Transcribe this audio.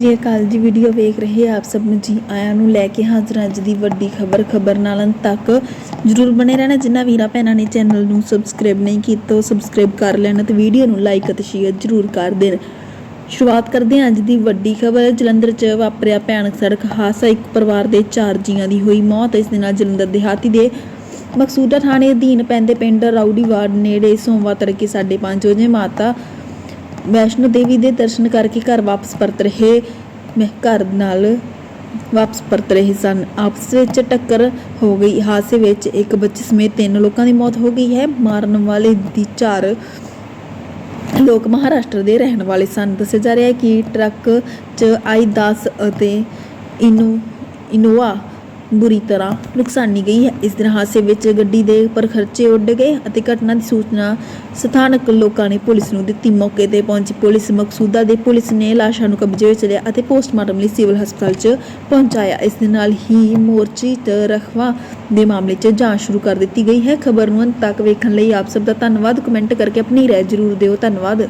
ਜੀ ਅਕਾਲ ਜੀ ਵੀਡੀਓ ਵੇਖ ਰਹੇ ਆਪ ਸਭ ਨੂੰ ਜੀ। ਆਇਆਂ ਨੂੰ ਲੈ ਕੇ ਹਾਜ਼ਰ ਅੱਜ ਦੀ ਵੱਡੀ ਖਬਰ ਖਬਰ ਨਾਲ ਅੰਤ ਤੱਕ। ਜਰੂਰ ਬਣੇ ਰਹਿਣਾ ਜਿਨ੍ਹਾਂ ਵੀਰਾਂ ਭੈਣਾਂ ਨੇ ਚੈਨਲ ਨੂੰ ਸਬਸਕ੍ਰਾਈਬ ਨਹੀਂ ਕੀਤਾ, ਉਹ ਸਬਸਕ੍ਰਾਈਬ ਕਰ ਲੈਣ ਤੇ ਵੀਡੀਓ ਨੂੰ ਲਾਈਕ ਅਤੇ ਸ਼ੇਅਰ ਜਰੂਰ ਕਰ ਦੇਣ। ਸ਼ੁਰੂਆਤ ਕਰਦੇ ਹਾਂ ਅੱਜ ਦੀ ਵੱਡੀ ਖਬਰ। ਜਲੰਧਰ 'ਚ ਵਾਪਰਿਆ ਭਿਆਨਕ ਸੜਕ ਹਾਦਸਾ। ਇੱਕ ਪਰਿਵਾਰ ਦੇ ਚਾਰ ਜੀਆਂ ਦੀ ਹੋਈ ਮੌਤ। ਇਸ ਦੇ ਨਾਲ ਜਲੰਧਰ ਦਿਹਾਤੀ ਦੇ ਮਕਸੂਦਾ ਥਾਣੇ ਅਧੀਨ ਪੈਂਦੇ ਪਿੰਡ ਰਾਊਡੀਵਾੜ ਨੇੜੇ ਸੋਮਵਾਰ ਤੜਕੇ 5:30 ਵਜੇ ਮਾਤਾ ਵੈਸ਼ਨੋ ਦੇਵੀ ਦੇ ਦਰਸ਼ਨ ਕਰਕੇ ਘਰ ਵਾਪਸ ਪਰਤ ਰਹੇ। ਮੈਂ ਘਰ ਨਾਲ ਵਾਪਸ ਪਰਤ ਰਹੇ ਸਨ। ਆਪਸ ਵਿੱਚ ਟੱਕਰ ਹੋ ਗਈ। ਹਾਦਸੇ ਵਿੱਚ ਇੱਕ ਬੱਚੇ ਸਮੇਤ ਤਿੰਨ ਲੋਕਾਂ ਦੀ ਮੌਤ ਹੋ ਗਈ ਹੈ। ਮਾਰਨ ਵਾਲੇ ਦੀ ਚਾਰ ਲੋਕ ਮਹਾਰਾਸ਼ਟਰ ਦੇ ਰਹਿਣ ਵਾਲੇ ਸਨ। ਦੱਸਿਆ ਜਾ ਰਿਹਾ ਹੈ ਕਿ ਟਰੱਕ 'ਚ ਆਈ 10 ਅਤੇ ਇਨੋ, ਇਨੋਵਾ ਬੁਰੀ ਤਰ੍ਹਾਂ ਨੁਕਸਾਨੀ ਗਈ ਹੈ। ਇਸ ਦਿਨ ਹਾਦਸੇ ਵਿੱਚ ਗੱਡੀ ਦੇ ਉੱਪਰ ਖਰਚੇ ਉੱਡ ਗਏ ਅਤੇ ਘਟਨਾ ਦੀ ਸੂਚਨਾ ਸਥਾਨਕ ਲੋਕਾਂ ਨੇ ਪੁਲਿਸ ਨੂੰ ਦਿੱਤੀ। ਮੌਕੇ ਤੇ ਪਹੁੰਚੀ ਪੁਲਿਸ ਮਕਸੂਦਾ ਦੇ ਪੁਲਿਸ ਨੇ ਲਾਸ਼ਾਂ ਨੂੰ ਕਬਜ਼ੇ ਵਿੱਚ ਲਿਆ ਅਤੇ ਪੋਸਟਮਾਰਟਮ ਲਈ ਸਿਵਲ ਹਸਪਤਾਲ 'ਚ ਪਹੁੰਚਾਇਆ। ਇਸ ਦੇ ਨਾਲ ਹੀ ਮੋਰਚੀ ਤੇ ਰਖਵਾ ਦੇ ਮਾਮਲੇ 'ਚ ਜਾਂਚ ਸ਼ੁਰੂ ਕਰ ਦਿੱਤੀ ਗਈ ਹੈ। ਖਬਰ ਨੂੰ ਅੰਤ ਤੱਕ ਵੇਖਣ ਲਈ ਆਪ ਸਭ ਦਾ ਧੰਨਵਾਦ। ਕਮੈਂਟ ਕਰਕੇ ਆਪਣੀ ਰਾਏ ਜ਼ਰੂਰ ਦਿਓ। ਧੰਨਵਾਦ।